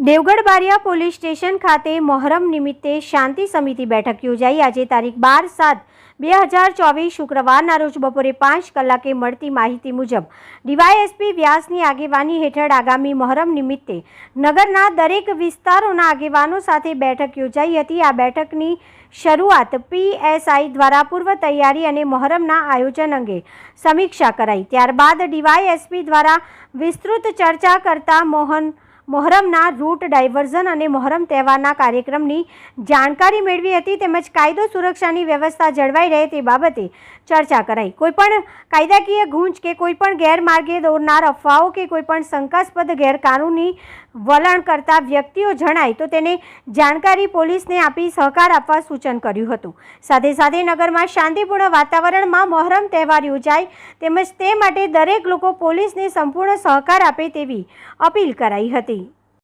Devgadh Bariya police station ખાતે મોહરમ નિમિત્તે શાંતિ સમિતિ બેઠક યોજાઈ. આજે તારીખ બાર સાત બે હજાર ચોવીસ શુક્રવારના રોજ બપોરે પાંચ કલાકે મળતી માહિતી મુજબ ડીવાયએસપી વ્યાસની આગેવાની હેઠળ આગામી મોહરમ નિમિત્તે નગરના દરેક વિસ્તારોના આગેવાનો સાથે બેઠક યોજાઈ હતી. આ બેઠકની શરૂઆત પીએસઆઈ દ્વારા પૂર્વ તૈયારી અને મોહરમના આયોજન અંગે સમીક્ષા કરાઈ. ત્યારબાદ ડીવાયએસપી દ્વારા વિસ્તૃત ચર્ચા કરતા મોહન મોહરમના રૂટ ડાયવર્ઝન અને મોહરમ તહેવારના કાર્યક્રમની જાણકારી મેળવી હતી તેમજ કાયદો સુરક્ષાની વ્યવસ્થા જળવાઈ રહે તે બાબતે ચર્ચા કરાઈ. કોઈપણ કાયદાકીય ગૂંચ કે કોઈપણ ગેરમાર્ગે દોરનાર અફવાઓ કે કોઈપણ શંકાસ્પદ ગેરકાનૂની વલણ કરતા વ્યક્તિઓ જણાય તો તેને જાણકારી પોલીસને આપી સહકાર આપવા સૂચન કર્યું હતું. સાથે સાથે નગરમાં શાંતિપૂર્ણ વાતાવરણમાં મોહરમ તહેવાર યોજાય તેમજ તે માટે દરેક લોકો પોલીસને સંપૂર્ણ સહકાર આપે તેવી અપીલ કરાઈ હતી.